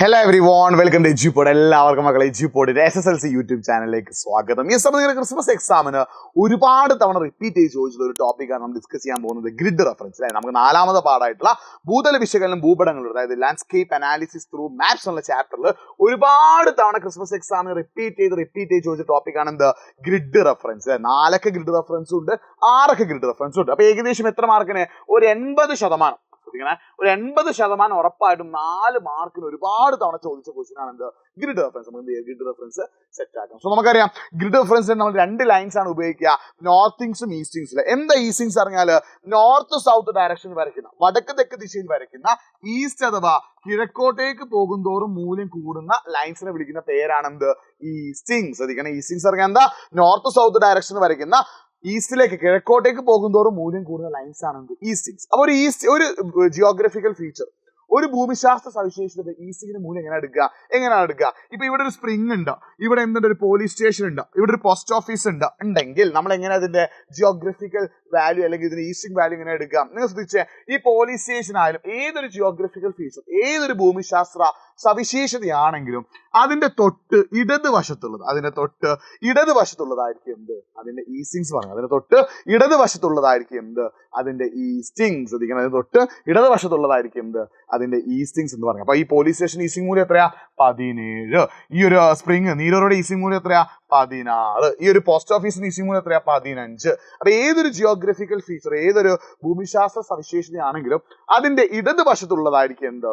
Hello everyone welcome to ജിപോഡ് എല്ലാവർക്കും മക്കളെ ജിപോഡിന്റെ പോഡിന്റെ S S L C YouTube ചാനലിലേക്ക് സ്വാഗതം. ഈ സമയത്ത് ക്രിസ്മസ് എക്സാമിന് ഒരുപാട് തവണ റിപ്പീറ്റ് ചെയ്ത് ചോദിച്ചിട്ടുള്ള ഒരു ടോപ്പിക്കാണ് നമ്മൾ ഡിസ്കസ് ചെയ്യാൻ പോകുന്നത് ഗ്രിഡ് റെഫറൻസ് അല്ലെ? നമുക്ക് നാലാമത്തെ പാടായിട്ടുള്ള ഭൂതല വിശകലനം ഭൂപടങ്ങൾ അതായത് ലാൻഡ്സ്കേപ്പ് അനാലിസിസ് ത്രൂ മാപ്സ് എന്നുള്ള ചാപ്റ്ററിൽ ഒരുപാട് തവണ ക്രിസ്മസ് എക്സാമിന് റിപ്പീറ്റ് ചെയ്ത് റിപ്പീറ്റ് ചെയ്ത് ചോദിച്ച ടോപ്പിക്കാണ് എന്ത്? ഗ്രിഡ് റെഫറൻസ് നാലൊക്കെ ഗ്രിഡ് റെഫറൻസും ഉണ്ട് ആറൊക്കെ ഗ്രിഡ് റെഫറൻസും ഉണ്ട്. അപ്പൊ ഏകദേശം എത്ര മാർക്കിന് ഒരു എൺപത് ശതമാനം. ശ്രദ്ധിക്കണേ. ഒരു എൺപത് ശതമാനം ഉറപ്പായിട്ടും നാല് മാർക്കിന് ഒരുപാട് തവണ ചോദിച്ച ക്വസ്റ്റ്യൻ ആണ് എന്ത്? ഗ്രിഡ് റെഫറൻസ് നമുക്ക് ഗ്രിഡ് റെഫറൻസ് സെറ്റ് ആക്കാം. സോ നമുക്കറിയാം ഗ്രിഡ് റെഫറൻസ് നമ്മൾ രണ്ട് ലൈൻസ് ആണ് ഉപയോഗിക്കുക. നോർത്തിങ്സും ഈസ്റ്റിങ്സിൽ എന്താ ഈസ്റ്റിങ്സ് അറിഞ്ഞാൽ നോർത്ത് സൗത്ത് ഡയറക്ഷൻ വരയ്ക്കുന്ന വടക്ക് തെക്ക് ദിശയിൽ വരയ്ക്കുന്ന ഈസ്റ്റ് അഥവാ കിഴക്കോട്ടേക്ക് പോകുന്തോറും മൂല്യം കൂടുന്ന ലൈൻസിനെ വിളിക്കുന്ന പേരാണ് എന്ത്? ഈസ്റ്റിങ് ശ്രദ്ധിക്കണം. ഈസ്റ്റിങ്സ് അറിയാം എന്താ? നോർത്ത് സൗത്ത് ഡയറക്ഷൻ വരയ്ക്കുന്ന ഈസ്റ്റിലേക്ക് കിഴക്കോട്ടേക്ക് പോകുന്തോറും മൂല്യം കൂടുന്ന ലൈൻസ് ആണ് എന്ത് ഈസ്റ്റിങ്സ് അപ്പൊ ഒരു ഈസ്റ്റ് ഒരു ജിയോഗ്രഫിക്കൽ ഫീച്ചർ ഒരു ഭൂമിശാസ്ത്ര സവിശേഷത ഈസ്റ്റിങ്ങിന്റെ മൂല്യം എങ്ങനെ എടുക്കുക? എങ്ങനെയാണ് എടുക്കുക? ഇപ്പൊ ഇവിടെ ഒരു സ്പ്രിംഗ് ഉണ്ട്. ഇവിടെ എന്തുണ്ട്? ഒരു പോലീസ് സ്റ്റേഷൻ ഉണ്ട്. ഇവിടെ ഒരു പോസ്റ്റ് ഓഫീസ് ഉണ്ട്. ഉണ്ടെങ്കിൽ നമ്മൾ എങ്ങനെ അതിന്റെ ജിയോഗ്രഫിക്കൽ വാല്യൂ അല്ലെങ്കിൽ ഇതിന്റെ ഈസ്റ്റിംഗ് വാല്യൂ എങ്ങനെ എടുക്കാം നിങ്ങൾ ശ്രദ്ധിച്ചേ ഈ പോലീസ് സ്റ്റേഷൻ ആയാലും ഏതൊരു ജിയോഗ്രഫിക്കൽ ഫീച്ചർ ഏതൊരു ഭൂമിശാസ്ത്ര സവിശേഷതയാണെങ്കിലും അതിന്റെ തൊട്ട് ഇടതുവശത്തുള്ളത് അതിന്റെ തൊട്ട് ഇടതുവശത്തുള്ളതായിരിക്കും എന്ത്? അതിന്റെ ഈസ്റ്റിങ്സ് പറഞ്ഞു അതിന്റെ തൊട്ട് ഇടതുവശത്തുള്ളതായിരിക്കും എന്ത്? അതിന്റെ ഈസ്റ്റിങ്സ് ശ്രദ്ധിക്കണം. അതിന്റെ തൊട്ട് ഇടതുവശത്തുള്ളതായിരിക്കും എന്ത്? അതിന്റെ ഈസ്റ്റിങ്സ് എന്ന് പറഞ്ഞു അപ്പൊ ഈ പോലീസ് സ്റ്റേഷൻ ഈസ്റ്റിംഗ് മൂല്യം എത്രയാ? പതിനേഴ്. ഈ ഒരു സ്പ്രിങ് നീരോയുടെ ഈസ്റ്റിംഗ് മൂല്യം എത്രയാ? പതിനാറ്. ഈ ഒരു പോസ്റ്റ് ഓഫീസിന്റെ ഈസ്റ്റിംഗ് മൂല്യം എത്രയാ? പതിനഞ്ച്. അപ്പൊ ഏതൊരു ജിയോഗ്രഫിക്കൽ ഫീച്ചർ ഏതൊരു ഭൂമിശാസ്ത്ര സവിശേഷതയാണെങ്കിലും അതിന്റെ ഇടതുവശത്തുള്ളതായിരിക്കും എന്ത്?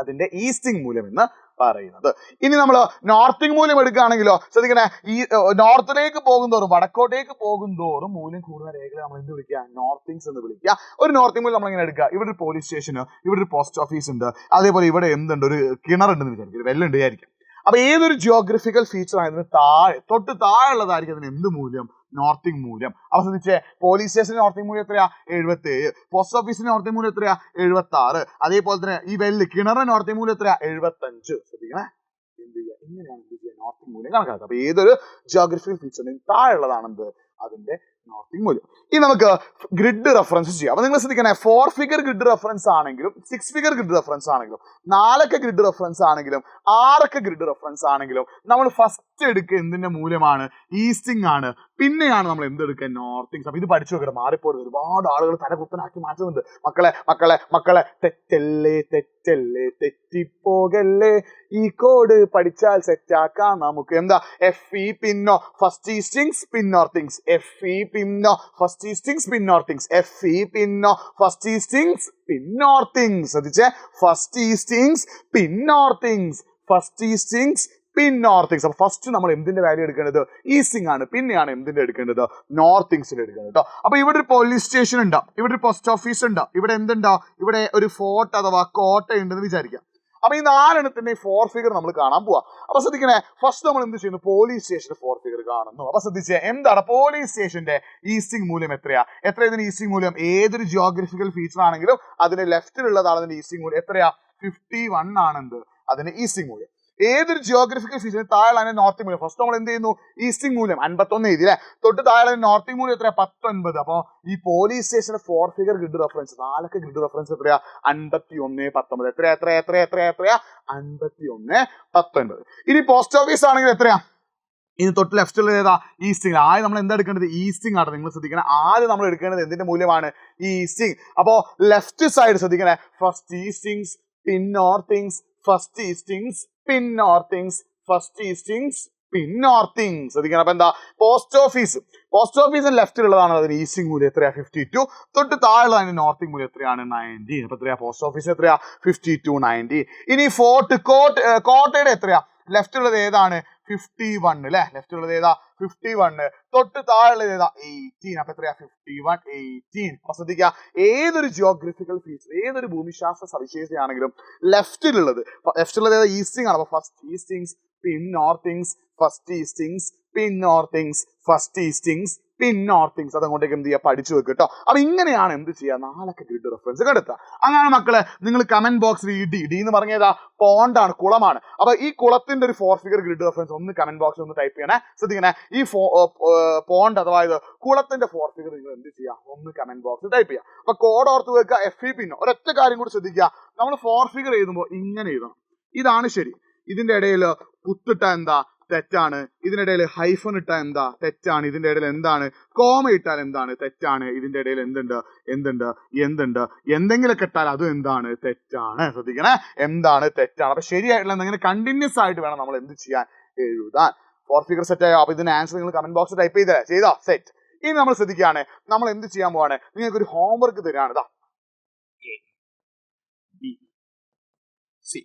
അതിന്റെ ഈസ്റ്റിംഗ് മൂല്യം എന്ന് പറയുന്നത്. ഇനി നമ്മൾ നോർത്തിങ് മൂല്യം എടുക്കുകയാണെങ്കിലോ ശ്രദ്ധിക്കണേ ഈ നോർത്തിലേക്ക് പോകുന്തോറും വടക്കോട്ടേക്ക് പോകുന്തോറും മൂല്യം കൂടുന്ന രേഖകളെ നമ്മൾ എന്ത് വിളിക്കുക? നോർത്തിങ്സ് എന്ന് വിളിക്കുക. ഒരു നോർത്തിങ് മൂല്യം നമ്മൾ എങ്ങനെ എടുക്കുക. ഇവിടെ ഒരു പോലീസ് സ്റ്റേഷന് ഇവിടെ ഒരു പോസ്റ്റ് ഓഫീസ് ഉണ്ട്. അതേപോലെ ഇവിടെ എന്തുണ്ട്? ഒരു കിണറുണ്ടെന്ന് വിചാരിക്കും. ഒരു വെള്ളം ഉണ്ട് വിചാരിക്കും. അപ്പൊ ഏതൊരു ജിയോഗ്രഫിക്കൽ ഫീച്ചർ ആയതിന് താഴെ തൊട്ട് താഴെ ഉള്ളതായിരിക്കും അതിന് എന്ത് മൂല്യം? നോർത്തിങ് മൂല്യം. ശ്രദ്ധിച്ചേ പോലീസ് സ്റ്റേഷന് നോർത്തിങ് മൂല്യം എത്രയാ? എഴുപത്തി ഏഴ് പോസ്റ്റ് ഓഫീസിന്റെ നോർത്തിങ് മൂല്യം എത്രയാ? എഴുപത്തി ആറ് അതേപോലെ തന്നെ ഈ വെല്ല് കിണറിന്റെ നോർത്തിങ് മൂല്യം എത്രയാ? എഴുപത്തി അഞ്ച് ശ്രദ്ധിക്കണേ. എന്ത് ചെയ്യുക ഇങ്ങനെയാണ് എന്ത് ചെയ്യുക നോർത്തിങ് മൂല്യം കണക്കാക്കുക. അപ്പൊ ഏതൊരു ജിയോഗ്രഫിക്കൽ ഫീച്ചറിനും താഴെ ഉള്ളതാണെന്ത് അതിന്റെ നോർത്തിങ് മൂല്യം ഇനി നമുക്ക് ഗ്രിഡ് റെഫറൻസ് ചെയ്യാം. അപ്പൊ നിങ്ങൾ ശ്രദ്ധിക്കണേ ഫോർ ഫിഗർ ഗ്രിഡ് റെഫറൻസ് ആണെങ്കിലും സിക്സ് ഫിഗർ ഗ്രിഡ് റെഫറൻസ് ആണെങ്കിലും നാലൊക്കെ ഗ്രിഡ് റെഫറൻസ് ആണെങ്കിലും ആറൊക്കെ ഗ്രിഡ് റെഫറൻസ് ആണെങ്കിലും നമ്മൾ ഫസ്റ്റ് എടുക്കുക എന്തിന്റെ മൂല്യമാണ്? ഈസ്റ്റിംഗ് ആണ്. പിന്നെയാണ് നമ്മൾ എന്തെടുക്കുക നോർത്തിങ്സ് അപ്പൊ ഇത് പഠിച്ചു നോക്കട്ടെ. മാറിപ്പോയത് ഒരുപാട് ആളുകൾ തല കുത്തനാക്കി മാറ്റുന്നുണ്ട്. മക്കളെ മക്കളെ മക്കളെ. തെറ്റല്ലേ തെറ്റല്ലേ തെറ്റിപ്പോകല്ലേ? ഈ കോഡ് പഠിച്ചാൽ സെറ്റാക്കാം നമുക്ക്. എന്താ? എഫ് ഇ പിന്നോ ഫസ്റ്റ് ഈസ്റ്റിങ്സ് പിന്നോർത്തിങ്സ് എഫ് ഇ പിന്നോ. ഫസ്റ്റ് ഈസ്റ്റിങ്സ് പിന്നോർത്തിങ്സ് എഫ് ഇ പിന്നോ. ഫസ്റ്റ് ഈസ്റ്റിങ്സ് പിന്നോർത്തിങ്സ് ശ്രദ്ധിച്ചേ? ഫസ്റ്റ് ഈസ്റ്റിങ്സ് പിന്നോർത്തിങ്സ് ഫസ്റ്റ് ഈസ്റ്റിങ്സ് പിന്നോർത്തിങ്സ് അപ്പൊ ഫസ്റ്റ് നമ്മൾ എന്തിന്റെ വാല്യൂ എടുക്കേണ്ടത് ഈസിംഗ് ആണ്. പിന്നെയാണ് എന്തിന്റെ എടുക്കേണ്ടത് നോർത്തിങ്സിൽ എടുക്കേണ്ടത് കേട്ടോ അപ്പൊ ഇവിടെ ഒരു പോലീസ് സ്റ്റേഷൻ ഉണ്ട്. ഇവിടെ ഒരു പോസ്റ്റ് ഓഫീസ് ഉണ്ട്. ഇവിടെ എന്തുണ്ടോ? ഇവിടെ ഒരു ഫോർട്ട് അഥവാ കോട്ട ഉണ്ടെന്ന് വിചാരിക്കാം. അപ്പൊ ഈ നാലെണ്ണത്തിന്റെ ഫോർ ഫിഗർ നമ്മൾ കാണാൻ പോവാ. അപ്പൊ ശ്രദ്ധിക്കണേ ഫസ്റ്റ് നമ്മൾ എന്ത് ചെയ്യുന്നു? പോലീസ് സ്റ്റേഷന്റെ ഫോർ ഫിഗർ കാണുന്നു. അപ്പൊ ശ്രദ്ധിച്ചേ എന്താണ്? പോലീസ് സ്റ്റേഷന്റെ ഈസ്റ്റിംഗ് മൂല്യം എത്രയാ? എത്ര ഇതിന് ഈസ്റ്റിംഗ് മൂല്യം? ഏതൊരു ജിയോഗ്രഫിക്കൽ ഫീച്ചർ ആണെങ്കിലും അതിന്റെ ലെഫ്റ്റിലുള്ളതാണ് അതിന്റെ ഈസ്റ്റിംഗ് മൂല്യം. എത്രയാ? ഫിഫ്റ്റി വൺ ആണെന്ത്. അതിന്റെ ഈസ്റ്റിംഗ് മൂല്യം. ഏതൊരു ജിയോഗ്രഫിക്കൽ ഫീച്ചറിന് താഴെയാണ് നോർത്ത് മൂല്യം. ഫസ്റ്റ് നമ്മൾ എന്ത് ചെയ്യുന്നു? ഈസ്റ്റിംഗ് മൂല്യം അൻപത്തൊന്ന് എഴുതി അല്ലേ? തൊട്ട് താഴെ നോർത്തിങ് മൂല്യം എത്രയാ? പത്തൊൻപത്. അപ്പൊ ഈ പോലീസ് സ്റ്റേഷന്റെ ഫോർ ഫിഗർ ഗ്രിഡ് റെഫറൻസ് നാലൊക്കെ ഗ്രിഡ് റെഫറൻസ് എത്രയാ? അൻപത്തി ഒന്ന് പത്തൊമ്പത് എത്രയാ? എത്ര എത്ര എത്ര എത്രയാ? അൻപത്തി ഒന്ന് പത്തൊൻപത്. ഇനി പോസ്റ്റ് ഓഫീസ് ആണെങ്കിൽ എത്രയാ? ഇനി തൊട്ട് ലെഫ്റ്റിൽ ഏതാ? ഈസ്റ്റിംഗ് ആദ്യം നമ്മൾ എന്താ എടുക്കേണ്ടത്? ഈസ്റ്റിംഗ് ആണ്. നിങ്ങൾ ശ്രദ്ധിക്കണം. ആദ്യം നമ്മൾ എടുക്കേണ്ടത് എന്തിന്റെ മൂല്യമാണ്? ഈസ്റ്റിംഗ് അപ്പോ ലെഫ്റ്റ് സൈഡ് ശ്രദ്ധിക്കണേ. ഫസ്റ്റ് ഈസ്റ്റിങ്സ് പിൻ നോർത്തിങ്സ് ഫസ്റ്റ് ഈസ്റ്റിങ്സ് പിൻ തിങ്സ് ഫസ്റ്റ് ഈസ്റ്റിങ്സ് പിൻ തിങ്സ് ശ്രദ്ധിക്കണം അപ്പൊ എന്താ? പോസ്റ്റ് ഓഫീസ് പോസ്റ്റ് ഓഫീസിന് ലെഫ്റ്റിലുള്ളതാണ് അതിന് ഈസ്റ്റിംഗ് മൂല്യം എത്രയാ? ഫിഫ്റ്റി ടു തൊട്ട് താഴെയുള്ള അതിന് നോർത്തിങ് മൂല്യം എത്രയാണ്? നയന്റി അപ്പൊ എത്രയാ? പോസ്റ്റ് ഓഫീസ് എത്രയാ? ഫിഫ്റ്റി ടു നയന്റി ഇനി ഫോർട്ട് കോട്ട് കോട്ടയുടെ എത്രയാ? ലെഫ്റ്റിലുള്ളത് ഏതാണ്? ഫിഫ്റ്റി വൺ അല്ലെ? ഉള്ളത് ഏതാ? ഫിഫ്റ്റി വണ് തൊട്ട് താഴെയുള്ളത് ഏതാ? എയ്റ്റീൻ അപ്പൊ എത്രയാ? ഫിഫ്റ്റി വൺ എയ്റ്റീൻ അപ്പൊ ശ്രദ്ധിക്കുക ഏതൊരു ജിയോഗ്രഫിക്കൽ ഫീച്ചർ ഏതൊരു ഭൂമിശാസ്ത്ര സവിശേഷതയാണെങ്കിലും ലെഫ്റ്റിലുള്ളത് ലെഫ്റ്റിലുള്ളത് ഏതാ? ഈസ്റ്റിംഗ് ആണ്. അപ്പൊ ഫസ്റ്റ് ഈസ്റ്റിങ്സ് പിൻ നോർത്തിങ്സ് ഫസ്റ്റ് ഈസ്റ്റിങ്സ് പിൻ നോർത്തിങ്സ് ഫസ്റ്റ് ഈസ്റ്റിങ്സ് പിൻ തിങ്സ് അതങ്ങോട്ടേക്ക് എന്ത് ചെയ്യുക പഠിച്ചു വെക്കുക കേട്ടോ അപ്പൊ ഇങ്ങനെയാണ് എന്ത് ചെയ്യുക നാലൊക്കെ ഗ്രിഡ് റെഫറൻസ് കണ്ടെത്തുക അങ്ങനെ മക്കളെ നിങ്ങൾ കമന്റ് ബോക്സിൽ ഈ ഡി ഡി എന്ന് പറഞ്ഞതാ പോണ്ടാണ് കുളമാണ്. അപ്പൊ ഈ കുളത്തിന്റെ ഒരു ഫോർ ഫിഗർ ഗ്രിഡ് റെഫറൻസ് ഒന്ന് കമന്റ് ബോക്സിൽ ഒന്ന് ടൈപ്പ് ചെയ്യണേ. ശ്രദ്ധിക്കണേ. ഈ പോണ്ട് അഥവാ ഇത് കുളത്തിന്റെ ഫോർ ഫിഗർ നിങ്ങൾ എന്ത് ചെയ്യുക ഒന്ന് കമന്റ് ബോക്സിൽ ടൈപ്പ് ചെയ്യുക അപ്പൊ കോഡ് ഓർത്ത് വെക്കുക എഫ് ഇ പിന്നോ ഒരൊറ്റ കാര്യം കൂടി ശ്രദ്ധിക്കുക. നമ്മൾ ഫോർ ഫിഗർ എഴുതുമ്പോൾ ഇങ്ങനെ എഴുതണം. ഇതാണ് ശരി. ഇതിന്റെ ഇടയിൽ കുത്തിട്ട എന്താ? തെറ്റാണ്. ഇതിനിടയിൽ ഹൈഫൺ ഇട്ടാൽ എന്താ? തെറ്റാണ്. ഇതിന്റെ ഇടയിൽ എന്താണ്? കോമ ഇട്ടാൽ എന്താണ്? തെറ്റാണ്. ഇതിന്റെ ഇടയിൽ എന്തുണ്ട്? എന്തുണ്ട്? എന്തുണ്ട്? എന്തെങ്കിലും ഇട്ടാൽ അതും എന്താണ്? തെറ്റാണ്. ശ്രദ്ധിക്കണേ. എന്താണ്? തെറ്റാണ്. അപ്പൊ ശരിയായിട്ടുള്ള എന്തെങ്കിലും കണ്ടിന്യൂസ് ആയിട്ട് വേണം നമ്മൾ എന്ത് ചെയ്യാൻ എഴുതാൻ. ഫോർ ഫിഗർ സെറ്റ് ആയോ? അപ്പൊ ഇതിന് ആൻസർ നിങ്ങൾ കമന്റ് ബോക്സിൽ ടൈപ്പ് ചെയ്തേ ചെയ്തോ? സെറ്റ് ഇനി നമ്മൾ ശ്രദ്ധിക്കുകയാണ്. നമ്മൾ എന്ത് ചെയ്യാൻ പോവാണ്? നിങ്ങൾക്ക് ഒരു ഹോംവർക്ക് തരാണ്. ഇതാ എ ബി സി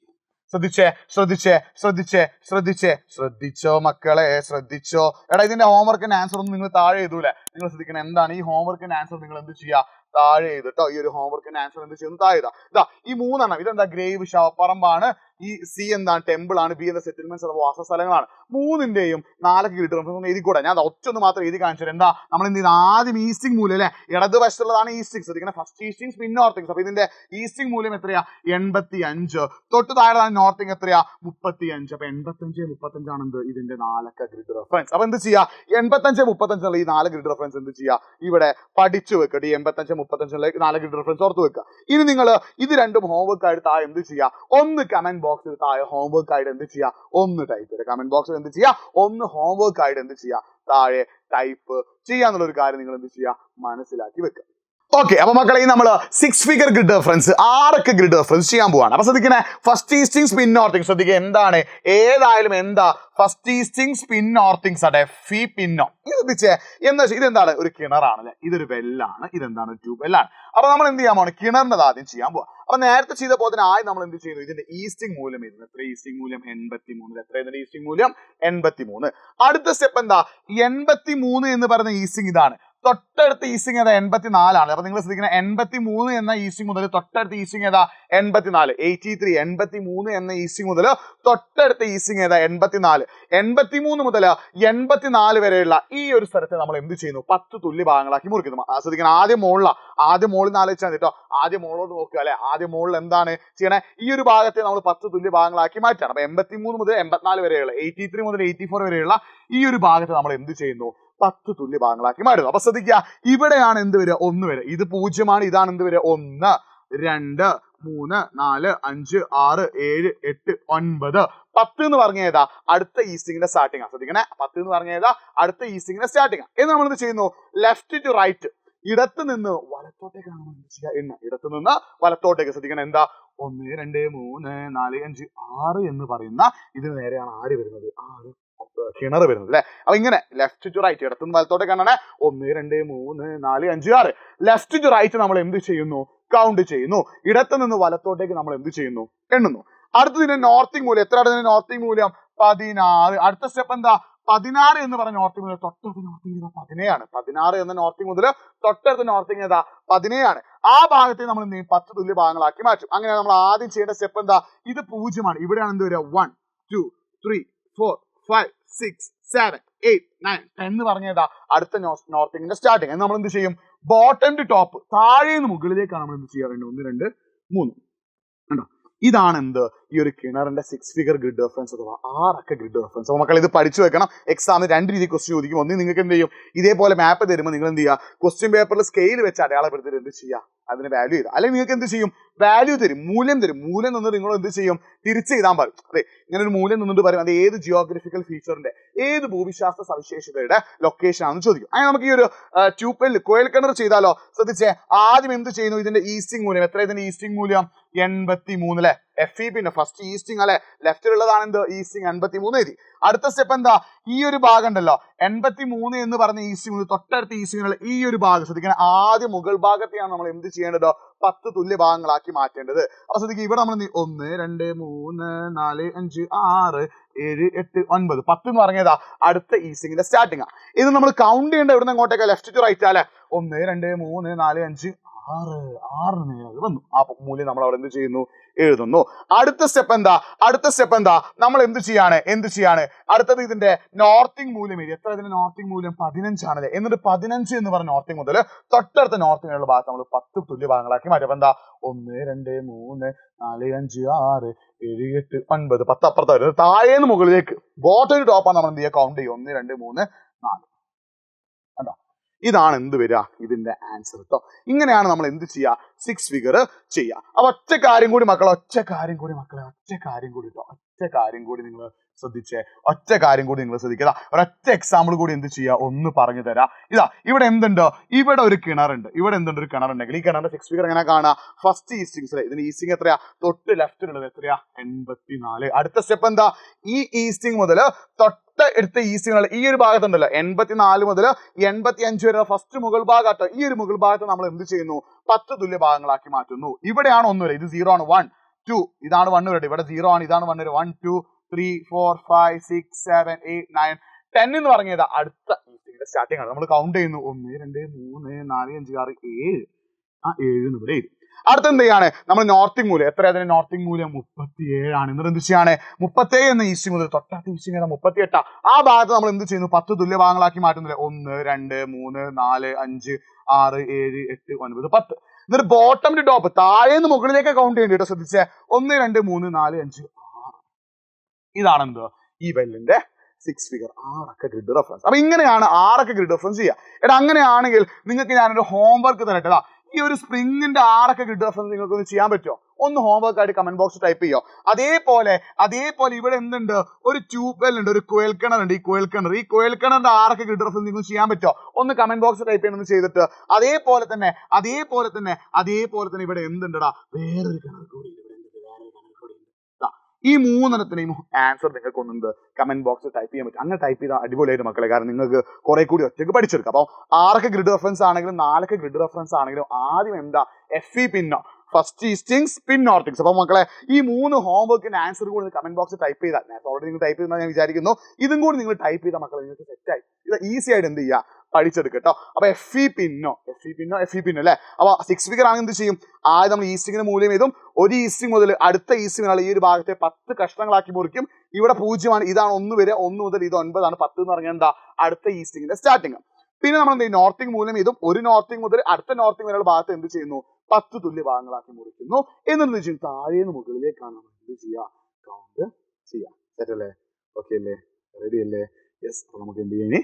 ശ്രദ്ധിച്ചേ ശ്രദ്ധിച്ചേ ശ്രദ്ധിച്ചേ ശ്രദ്ധിച്ചേ. ശ്രദ്ധിച്ചോ മക്കളെ ശ്രദ്ധിച്ചോ. എടാ ഇതിന്റെ ഹോംവർക്കിന്റെ ആൻസർ ഒന്നും നിങ്ങൾ താഴെ എഴുതൂല. നിങ്ങൾ ശ്രദ്ധിക്കണം എന്താണ്? ഈ ഹോംവർക്കിന്റെ ആൻസർ നിങ്ങൾ എന്ത് ചെയ്യുക താഴെ എഴുതട്ടോ. ഈ ഒരു ഹോംവർക്കിന്റെ ആൻസർ എന്ത് ചെയ്യുന്നു? താഴെ ഇതാ ഈ മൂന്നെണ്ണം. ഇതെന്താ? ഗ്രേവ് ശവപ്പറമ്പാണ് ഈ സി എന്താണ്? ടെമ്പിൾ ആണ് ബി എന്ന സെറ്റിൽമെന്റ്സ് അഥവാ വാസസ്ഥലങ്ങളാണ്. മൂന്നിന്റെയും നാലൊക്കെ കിട്ടും. എഴുതി കൂടെ. ഞാൻ ഒറ്റ ഒന്ന് മാത്രം എഴുതി കാണിച്ചു എന്താ? നമ്മൾ എന്ത് ആദ്യം ഈസ്റ്റിംഗ് മൂല്യം അല്ലെ? ഇടതുവശത്തുള്ളതാണ് ഈസ്റ്റിംഗ് ശ്രദ്ധിക്കണം. ഫസ്റ്റ് ഈസ്റ്റിംഗ് പിന്നെ നോർത്തിങ്സ് അപ്പൊ ഇതിന്റെ ഈസ്റ്റിംഗ് മൂല്യം എത്രയാ? എൺപത്തി അഞ്ച് തൊട്ട് താഴെയാണ് നോർത്തിങ് എത്രയാ? മുപ്പത്തി അഞ്ച് അപ്പൊ എൺപത്തി അഞ്ച് മുപ്പത്തി അഞ്ചാണ് എന്ത്? ഇതിന്റെ നാലൊക്കെ ഗ്രിഡ് റെഫറൻസ് അപ്പൊ എന്ത് ചെയ്യാ? എൺപത്തഞ്ച് മുപ്പത്തഞ്ചുള്ള ഈ നാല് ഗ്രിഡ് റെഫറൻസ് എന്ത് ചെയ്യാ? ഇവിടെ പഠിച്ചു വെക്കട്ടെ ഈ എൺപത്തഞ്ച് മുപ്പത്തഞ്ചുള്ള നാല് ഗ്രിഡ് റെഫറൻസ് ഓർത്ത് വെക്കുക ഇനി നിങ്ങൾ ഇത് രണ്ടും ഹോംവർക്ക് ആയിട്ട് ആ എന്ത് ചെയ്യാ? ഒന്ന് കമന്റ് ബോക്സിൽ താഴെ ഹോംവർക്ക് ആയിട്ട് എന്ത് ചെയ്യാ? ഒന്ന് ടൈപ്പ് ചെയ്യുക കമന്റ് ബോക്സിൽ എന്ത് ചെയ്യാ? ഒന്ന് ഹോംവർക്ക് ആയിട്ട് എന്ത് ചെയ്യാ? താഴെ ടൈപ്പ് ചെയ്യാന്നുള്ള ഒരു കാര്യം നിങ്ങൾ എന്ത് ചെയ്യാ? മനസ്സിലാക്കി വെക്കുക ഓക്കെ അപ്പൊ മക്കളെ നമ്മൾ സിക്സ് ഫിഗർ ഗ്രിഡ് റെഫറൻസ് ആറൊക്കെ ഗ്രിഡ് റെഫറൻസ് ചെയ്യാൻ പോവാണ്. അപ്പൊ ശ്രദ്ധിക്കണേ ഫസ്റ്റ് ഈസ്റ്റിംഗ് സ്പിൻ നോർത്തിങ് ശ്രദ്ധിക്കുക എന്താണ്? ഏതായാലും എന്താ? ഫസ്റ്റ് ഈസ്റ്റിംഗ് സ്പിൻ നോർത്തിങ്സ് അടെ ഫി പിന്നോ ഇത് ശ്രദ്ധിച്ചേ എന്താ വെച്ചാൽ ഇതെന്താണ്? ഒരു കിണറാണ് അല്ലെ ഇതൊരു വെല്ലാണ്. ഇതെന്താണ്? ട്യൂബ് വെല്ലാണ്. അപ്പൊ നമ്മൾ എന്ത് ചെയ്യാൻ പോകണം കിണറിന്റെ ആദ്യം ചെയ്യാൻ പോവാം അപ്പൊ നേരത്തെ ചെയ്ത പോലെ തന്നെ ആയി നമ്മൾ എന്ത് ചെയ്യുന്നു? ഇതിന്റെ ഈസ്റ്റിംഗ് മൂല്യം ഇരുന്നു എത്ര ഈസ്റ്റിംഗ് മൂല്യം? എൺപത്തി മൂന്ന് എത്ര ഈസ്റ്റിംഗ് മൂല്യം? എൺപത്തി മൂന്ന് അടുത്ത സ്റ്റെപ്പ് എന്താ? എൺപത്തി മൂന്ന് എന്ന് പറയുന്ന ഈസ്റ്റിംഗ് ഇതാണ്. തൊട്ടടുത്ത ഈസ്റ്റിംഗ് ഏതാ? എൺപത്തിനാലാണ്. അപ്പൊ നിങ്ങൾ ശ്രദ്ധിക്കുന്ന എൺപത്തി മൂന്ന് എന്ന ഈസ്റ്റിംഗ് മുതൽ തൊട്ടടുത്ത ഈസ്റ്റിംഗ് ഏതാ? എൺപത്തിനാല്. എയ്റ്റി ത്രീ എൺപത്തി മൂന്ന് എന്ന ഈസ്റ്റിംഗ് മുതൽ തൊട്ടടുത്ത ഈസ്റ്റിംഗ് ഏതാ? എൺപത്തിനാല്. എൺപത്തി മൂന്ന് മുതൽ എൺപത്തിനാല് വരെയുള്ള ഈ ഒരു സ്ഥലത്തെ നമ്മൾ എന്ത് ചെയ്യുന്നു? പത്ത് തുല്യ ഭാഗങ്ങളാക്കി മുറിക്കുന്നു. ശ്രദ്ധിക്കണം. ആദ്യം മുകളില. ആദ്യം മുകളിൽ നിന്ന് ആലോചിച്ചാൽ കേട്ടോ ആദ്യം മുകളിലോട്ട് നോക്കുക അല്ലെ? ആദ്യം മുകളിൽ എന്താണ് ചെയ്യണേ? ഈ ഒരു ഭാഗത്തെ നമ്മൾ പത്ത് തുല്യ ഭാഗങ്ങളാക്കി മാറ്റാണ്. അപ്പൊ എൺപത്തി മൂന്ന് മുതൽ എൺപത്തിനാല് വരെയുള്ള എയ്റ്റി ത്രീ മുതൽ എയ്റ്റി ഫോർ വരെയുള്ള ഈ ഒരു ഭാഗത്തെ നമ്മൾ എന്ത് ചെയ്യുന്നു? പത്ത് തുല്യ ഭാഗങ്ങളാക്കി മാറ്റുന്നു അപ്പൊ ശ്രദ്ധിക്കുക ഇവിടെയാണ് എന്ത് വരിക? ഒന്ന് വരെ ഇത് പൂജ്യമാണ് ഇതാണ് എന്ത് വരിക? ഒന്ന് രണ്ട് മൂന്ന് നാല് അഞ്ച് ആറ് ഏഴ് എട്ട് ഒൻപത്. പത്ത് എന്ന് പറഞ്ഞ ഏതാ? അടുത്ത ഈസിംഗിന്റെ സ്റ്റാർട്ടിംഗ് ആണ് ശ്രദ്ധിക്കണേ. പത്ത് എന്ന് പറഞ്ഞ ഏതാ? അടുത്ത ഈസിംഗിന്റെ സ്റ്റാർട്ടിംഗ് ആണ് എന്ന് നമ്മൾ എന്ത് ചെയ്യുന്നു? ലെഫ്റ്റ് ടു റൈറ്റ് ഇടത്ത് നിന്ന് വലത്തോട്ടേക്കാണ് നമ്മൾ എന്ത് ചെയ്യുക? എണ്ണ ഇടത്ത് നിന്ന് വലത്തോട്ടേക്ക് ശ്രദ്ധിക്കണം. എന്താ? ഒന്ന് രണ്ട് മൂന്ന് നാല് അഞ്ച് ആറ് എന്ന് പറയുന്ന ഇതിന് നേരെയാണ് ആര് വരുന്നത്? ആറ് കിണർ വരുന്നത് അല്ലെ അപ്പൊ ഇങ്ങനെ ലെഫ്റ്റ് ടു റൈറ്റ് ഇടത്തുനിന്ന് വലത്തോട്ടേക്കാണ് ഒന്ന് രണ്ട് മൂന്ന് നാല് അഞ്ച് ആറ്. ലെഫ്റ്റ് ടു റൈറ്റ് നമ്മൾ എന്ത് ചെയ്യുന്നു? കൗണ്ട് ചെയ്യുന്നു. ഇടത്തു നിന്ന് വലത്തോട്ടേക്ക് നമ്മൾ എന്ത് ചെയ്യുന്നു? എണ്ണുന്നു. അടുത്തതിന്റെ നോർത്തിങ് മൂല്യം. എത്ര ഇതിന്റെ നോർത്തിങ് മൂല്യം പതിനാറ്. അടുത്ത സ്റ്റെപ്പ് എന്താ? പതിനാറ് എന്ന് പറഞ്ഞ നോർത്തിങ് മുതൽ തൊട്ടടുത്ത നോർത്തിങ് ഏതാ? പതിനേഴാണ്. പതിനാറ് എന്ന നോർത്തിങ് മുതൽ തൊട്ടടുത്ത നോർത്തിങ് ഏതാ? പതിനേഴാണ്. ആ ഭാഗത്തെ നമ്മൾ എന്ത് ചെയ്യും? പത്ത് തുല്യ ഭാഗങ്ങളാക്കി മാറ്റും. അങ്ങനെ നമ്മൾ ആദ്യം ചെയ്യേണ്ട സ്റ്റെപ്പ് എന്താ? ഇത് പൂജ്യമാണ്. ഇവിടെയാണ് എന്ത് വരിക? One two three four five six seven eight nine എന്ന് പറഞ്ഞതാ അടുത്ത നോർത്തിങ്ങിന്റെ സ്റ്റാർട്ടിങ് നമ്മൾ എന്ത് ചെയ്യും? ബോട്ടം ടു ടോപ്പ് താഴെ നിന്ന് മുകളിലേക്കാണ് നമ്മൾ എന്ത് ചെയ്യാറുണ്ട് ഒന്ന് രണ്ട് മൂന്ന്. കണ്ടോ? ഇതാണ് എന്ത് ഈ ഒരു കിണറിന്റെ സിക്സ് ഫിഗർ ഗ്രിഡ് റെഫറൻസ് അഥവാ ആറൊക്കെ ഗ്രിഡ് റെഫറൻസ് അപ്പോൾ മക്കൾ ഇത് പഠിച്ചു വെക്കണം. എക്സാമിന് രണ്ട് രീതി ക്വസ്റ്റ്യൻ ചോദിക്കും. ഒന്ന് നിങ്ങൾക്ക് എന്ത് ചെയ്യും? ഇതേപോലെ മാപ്പ് തരുമ്പോൾ നിങ്ങൾ എന്ത് ചെയ്യുക? ക്വസ്റ്റ്യൻ പേപ്പറിൽ സ്കെയിൽ വെച്ച് അടയാളപ്പെടുത്തിട്ട് എന്ത് ചെയ്യുക? അതിന് വാല്യൂ ചെയ്ത് അല്ലെങ്കിൽ നിങ്ങൾക്ക് എന്ത് ചെയ്യും? വാല്യൂ തരും. മൂല്യം തരും. മൂല്യം നിന്നിട്ട് നിങ്ങൾ എന്ത് ചെയ്യും? തിരിച്ച് എഴുതാൻ പറയും. അതെ ഇങ്ങനെ ഒരു മൂല്യം നിന്നിട്ട് പറയും. അത് ഏത് ജിയോഗ്രഫിക്കൽ ഫീച്ചറിന്റെ ഏത് ഭൂമിശാസ്ത്ര സവിശേഷതയുടെ ലൊക്കേഷൻ ആണെന്ന് ചോദിക്കും. അങ്ങനെ നമുക്ക് ഈ ഒരു ട്യൂബെൽ കോയൽ കിണർ ചെയ്താലോ? ശ്രദ്ധിച്ചേ? ആദ്യം എന്ത് ചെയ്യുന്നു? ഇതിന്റെ ഈസ്റ്റിംഗ് മൂല്യം. എത്ര ഇതിന്റെ ഈസ്റ്റിംഗ് മൂല്യം? എൺപത്തി മൂന്ന് എഫ് ഇ പിന്നെ ഫസ്റ്റ് ഈസ്റ്റിംഗ് അല്ലെ? ലെഫ്റ്റിലുള്ളതാണ് എന്ത് ഈസ്റ്റിംഗ് എൺപത്തി മൂന്ന് എഴുതി. അടുത്ത സ്റ്റെപ്പ് എന്താ? ഈ ഒരു ഭാഗം ഉണ്ടല്ലോ. എൺപത്തി മൂന്ന് എന്ന് പറഞ്ഞ ഈസ്റ്റിംഗ് തൊട്ടടുത്ത ഈസ്റ്റിംഗ് ഈ ഒരു ഭാഗം ശ്രദ്ധിക്കണം. ആദ്യ മുകൾ ഭാഗത്തെയാണ് നമ്മൾ എന്ത് ചെയ്യേണ്ടത്? പത്ത് തുല്യ ഭാഗങ്ങളാക്കി മാറ്റേണ്ടത്. അപ്പൊ ശ്രദ്ധിക്കുക ഇവിടെ നമ്മൾ? ഒന്ന് രണ്ട് മൂന്ന് നാല് അഞ്ച് ആറ് ഏഴ് എട്ട് ഒൻപത്. പത്ത് എന്ന് പറഞ്ഞതാ അടുത്ത ഈസ്റ്റിംഗിന്റെ സ്റ്റാർട്ടിംഗ് ഇത് നമ്മൾ കൗണ്ട് ചെയ്യേണ്ട ഇവിടുന്ന് അങ്ങോട്ടേക്ക് ലെഫ്റ്റ് ടു റൈറ്റ് അല്ലെ? ഒന്ന് രണ്ട് മൂന്ന് നാല് അഞ്ച് ആറ് ആറ് നേരം വന്നു. ആ മൂല്യം നമ്മൾ അവിടെ എന്ത് ചെയ്യുന്നു? എഴുതുന്നു. അടുത്ത സ്റ്റെപ്പ് എന്താ? അടുത്ത സ്റ്റെപ്പ് എന്താ? നമ്മൾ എന്ത് ചെയ്യാണ്? എന്ത് ചെയ്യാണ്? അടുത്തത് ഇതിന്റെ നോർത്തിങ് മൂല്യം എഴുതി. എത്ര ഇതിന്റെ നോർത്തിങ് മൂല്യം? പതിനഞ്ചാണ് അല്ലേ എന്നിട്ട് പതിനഞ്ച് എന്ന് പറഞ്ഞ നോർത്തിങ് മുതൽ തൊട്ടടുത്ത നോർത്തിനുള്ള ഭാഗത്ത് നമ്മൾ പത്ത് തുല്യ ഭാഗങ്ങളാക്കി മാറ്റും. എന്താ ഒന്ന് രണ്ട് മൂന്ന് നാല് അഞ്ച് ആറ് ഏഴ് എട്ട് ഒൻപത് പത്ത് അപ്പുറത്ത് താഴേന്ന് മുകളിലേക്ക് ബോട്ടം ടോപ്പാണ് നമ്മൾ എന്ത് ചെയ്യുക? കൗണ്ട് ചെയ്യും ഒന്ന് രണ്ട് മൂന്ന് നാല്. ഇതാണ് എന്ത് വരിക? ഇതിന്റെ ആൻസർ കേട്ടോ ഇങ്ങനെയാണ് നമ്മൾ എന്ത് ചെയ്യുക? സിക്സ് ഫിഗർ ചെയ്യുക. അപ്പൊ ഒറ്റ കാര്യം കൂടി മക്കളെ ഒറ്റ കാര്യം കൂടി മക്കളെ ഒറ്റ കാര്യം കൂടി കേട്ടോ ഒറ്റ കാര്യം കൂടി നിങ്ങൾ ശ്രദ്ധിച്ചേ. ഒറ്റ കാര്യം കൂടി നിങ്ങൾ ശ്രദ്ധിക്കുക. ഒരൊറ്റ എക്സാമ്പിൾ കൂടി എന്ത് ചെയ്യുക? ഒന്ന് പറഞ്ഞു തരാം. ഇതാ ഇവിടെ എന്തുണ്ട്? ഇവിടെ ഒരു കിണറുണ്ട്. ഇവിടെ എന്തുണ്ട്? ഒരു കിണറുണ്ടെങ്കിൽ ഈ കിണറിന്റെ സിക്സ് ഫിഗർ എങ്ങനെ കാണുക? ഫസ്റ്റ് ഈസ്റ്റിങ്സ് ഇതിന് ഈസ്റ്റിംഗ് എത്രയാ? തൊട്ട് ലെഫ്റ്റിലുള്ളത് എത്രയാ? എൺപത്തിനാല്. അടുത്ത സ്റ്റെപ്പ് എന്താ? ഈ ഈസ്റ്റിംഗ് മുതൽ തൊട്ട് എടുത്ത ഈസ്റ്റിങ്ങൾ ഈ ഒരു ഭാഗത്തുണ്ടല്ലോ എൺപത്തിനാല് മുതൽ എൺപത്തി അഞ്ച് വരെ ഫസ്റ്റ് മുകൾ ഭാഗത്ത് ഈ ഒരു മുകൾ ഭാഗത്ത് നമ്മൾ എന്ത് ചെയ്യുന്നു? പത്ത് തുല്യ ഭാഗങ്ങളാക്കി മാറ്റുന്നു. ഇവിടെയാണ് ഒന്ന് വരെ ഇത് സീറോ ആണ്. വൺ ടു ഇതാണ് വൺ വരെ ഇവിടെ സീറോ ആണ്. ഇതാണ് വൺ വരെ one two three four five six seven eight nine ten എന്ന് പറഞ്ഞത് അടുത്ത ഈസ്റ്റിങ്ങിന്റെ സ്റ്റാർട്ടിംഗ് ആണ്. നമ്മൾ കൗണ്ട് ചെയ്യുന്നു. ഒന്ന് രണ്ട് മൂന്ന് നാല് അഞ്ച് ആറ് ഏഴ്. ആ ഏഴ് ഇവിടെ എഴുതി. അടുത്ത എന്ത് ചെയ്യാണ് നമ്മൾ നോർത്തിങ് മൂല്യം. എത്ര അതിന് നോർത്തിങ് മൂല്യം? മുപ്പത്തി ഏഴാണ് എന്നിട്ട് എന്ത് ചെയ്യാണ്? മുപ്പത്തേഴ് എന്ന ഈസ്റ്റ് മുതൽ തൊട്ടടുത്ത ഈസ്റ്റ് ഏതാ മുപ്പത്തി എട്ടാ ആ ഭാഗത്ത് നമ്മൾ എന്ത് ചെയ്യുന്നു? പത്ത് തുല്യ ഭാഗങ്ങളാക്കി മാറ്റുന്നില്ല? ഒന്ന് രണ്ട് മൂന്ന് നാല് അഞ്ച് ആറ് ഏഴ് എട്ട് ഒൻപത് പത്ത്. എന്നിട്ട് ബോട്ടം ടു ടോപ്പ് താഴേന്ന് മുകളിലേക്ക് കൗണ്ട് ചെയ്യേണ്ടി കേട്ടോ ശ്രദ്ധിച്ചേ. ഒന്ന് രണ്ട് മൂന്ന് നാല് അഞ്ച് ആറ്. ഇതാണ് എന്ത് ഈ ബെല്ലിന്റെ സിക്സ് ഫിഗർ ആറൊക്കെ ഗ്രിഡ് റെഫറൻസ് അപ്പൊ ഇങ്ങനെയാണ് ആറൊക്കെ ഗ്രിഡ് റെഫറൻസ് ചെയ്യുക. എടാ അങ്ങനെയാണെങ്കിൽ നിങ്ങൾക്ക് ഞാനൊരു ഹോംവർക്ക് തരട്ടെടാ ഈ ഒരു സ്പ്രിങ്ങിന്റെ ആറൊക്കെ കിട്ടുക നിങ്ങൾക്കൊന്ന് ചെയ്യാൻ പറ്റുമോ? ഒന്ന് ഹോംവർക്ക് ആയിട്ട് കമന്റ് ബോക്സ് ടൈപ്പ് ചെയ്യോ? അതേപോലെ അതേപോലെ ഇവിടെ എന്തുണ്ട്? ഒരു ട്യൂബ് വെൽ ഉണ്ട് ഒരു കുഴൽ ഉണ്ട്. ഈ കുഴൽ കിണർ ഈ കുഴൽ കിണറിന്റെ ആറൊക്കെ കിട്ടുന്ന നിങ്ങൾക്ക് ചെയ്യാൻ പറ്റുമോ? ഒന്ന് കമന്റ് ബോക്സ് ടൈപ്പ് ചെയ്യണമെന്ന് ചെയ്തിട്ട്. അതേപോലെ തന്നെ അതേപോലെ തന്നെ അതേപോലെ തന്നെ ഇവിടെ എന്തുണ്ടടാ? വേറൊരു കിണർ കൂടി ഉണ്ട്. ഇവിടെ എന്തുണ്ട്? വേറൊരു കിണർ കൂടി ഉണ്ട്. ദാ, ഈ മൂന്നെണ്ണത്തിനെയും ആൻസർ നിങ്ങൾക്ക് ഒന്നുണ്ട് കമന്റ് ബോക്സിൽ ടൈപ്പ് ചെയ്യാൻ പറ്റും. അങ്ങനെ ടൈപ്പ് ചെയ്താൽ അടിപൊളിയായിട്ട് മക്കളെ. കാരണം നിങ്ങൾക്ക് കുറെ കൂടി ഒറ്റയ്ക്ക് പഠിച്ചെടുക്കാം. അപ്പോൾ ആറൊക്കെ ഗ്രിഡ് റെഫറൻസ് ആണെങ്കിലും നാലൊക്കെ ഗ്രിഡ് റെഫറൻസ് ആണെങ്കിലും ആദ്യം എന്താ? എഫ് ഇ പിന്നോ ഫസ്റ്റ് ഈസ്റ്റിങ്സ് പിൻ നോർത്തിങ്സ് അപ്പോൾ മക്കളെ ഈ മൂന്ന് ഹോംവർക്കിന്റെ ആൻസർ കൂടി കമന്റ് ബോക്സിൽ ടൈപ്പ് ചെയ്താൽ നേരത്തെ ഓൾറെഡി നിങ്ങൾ ടൈപ്പ് ചെയ്താൽ ഞാൻ വിചാരിക്കുന്നു. ഇതും കൂടി നിങ്ങൾ ടൈപ്പ് ചെയ്താൽ മക്കളെ നിങ്ങൾക്ക് സെറ്റായി ഇത് ഈസി ആയിട്ട് എന്ത് ചെയ്യുക പഠിച്ചെടുക്കട്ടോ. അപ്പൊ എഫ് ഇ പിന്നോ? എഫ് ഇ പിന്നോ? എഫ് ഇ പിന്നോ അല്ലെ? അപ്പൊ സിക്സ് ഫിഗർ ആണെങ്കിൽ എന്ത് ചെയ്യും? ആദ്യം നമ്മൾ ഈസ്റ്റിങ്ങിന് മൂല്യം ഇതും ഒരു ഈസ്റ്റിംഗ് മുതൽ അടുത്ത ഈസ്റ്റിംഗ് ഈ ഒരു ഭാഗത്തെ പത്ത് കഷ്ണങ്ങളാക്കി മുറിക്കും. ഇവിടെ പൂജ്യമാണ്. ഇതാണ് ഒന്ന് വരെ ഒന്ന് മുതൽ ഇത് ഒൻപതാണ്. പത്ത് എന്ന് പറഞ്ഞാൽ എന്താ? അടുത്ത ഈസ്റ്റിങ്ങിന്റെ സ്റ്റാർട്ടിങ് പിന്നെ നമ്മൾ എന്ത് നോർത്തിങ് മൂല്യം ഇതും ഒരു നോർത്തിങ് മുതൽ അടുത്ത നോർത്തിങ് വരെയുള്ള ഭാഗത്ത് എന്ത് ചെയ്യുന്നു? പത്ത് തുല്യ ഭാഗങ്ങളാക്കി മുറിക്കുന്നു. എന്നിട്ട് ചെയ്യും? താഴേന്ന് മുകളിലേക്കാണ് നമ്മൾ എന്ത് ചെയ്യുക? കൗണ്ട് ചെയ്യാം സെറ്റ് അല്ലേ? ഓക്കെ അല്ലേ? റെഡി അല്ലേ? യെസ് നമുക്ക് എന്ത് ചെയ്യാം ഇനി?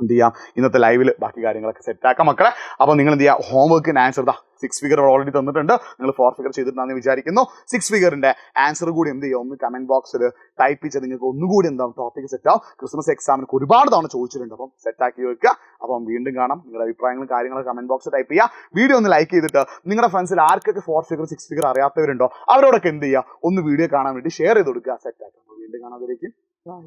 എന്ത് ചെയ്യാം ഇന്നത്തെ ലൈവിൽ ബാക്കി കാര്യങ്ങളൊക്കെ സെറ്റ് ആക്കാം മക്കളെ. അപ്പോൾ നിങ്ങൾ എന്ത് ചെയ്യുക ഹോംവർക്കിന് ആൻസർ ദാ സിക്സ് ഫിഗർ ഓൾറെഡി തന്നിട്ടുണ്ട്. നിങ്ങൾ ഫോർ ഫിഗർ ചെയ്തിട്ടുണ്ടെന്ന് വിചാരിക്കുന്നു. സിക്സ് ഫിഗറിന്റെ ആൻസർ കൂടി എന്ത് ചെയ്യുക ഒന്ന് കമന്റ് ബോക്സിൽ ടൈപ്പ് ചെയ്ത് നിങ്ങൾക്ക് ഒന്നുകൂടി എന്താ ടോപ്പിക് സെറ്റ് ആവും. ക്രിസ്മസ് എക്സാമിന് ഒരുപാട് തവണ ചോദിച്ചിട്ടുണ്ട്. അപ്പം സെറ്റ് ആക്കി വെക്കുക. അപ്പം വീണ്ടും കാണാം. നിങ്ങളുടെ അഭിപ്രായങ്ങളും കാര്യങ്ങളും കമന്റ് ബോക്സ് ടൈപ്പ് ചെയ്യുക വീഡിയോ ഒന്ന് ലൈക്ക് ചെയ്തിട്ട് നിങ്ങളുടെ ഫ്രണ്ട്സിൽ ആർക്കൊക്കെ ഫോർ ഫിഗർ സിക്സ് ഫിഗർ അറിയാത്തവരുണ്ടോ? അവരോടൊക്കെ എന്ത് ചെയ്യുക ഒന്ന് വീഡിയോ കാണാൻ വേണ്ടി ഷെയർ ചെയ്ത് കൊടുക്കുക. സെറ്റ് അപ്പോൾ വീണ്ടും കാണാതിരിക്കും ബൈ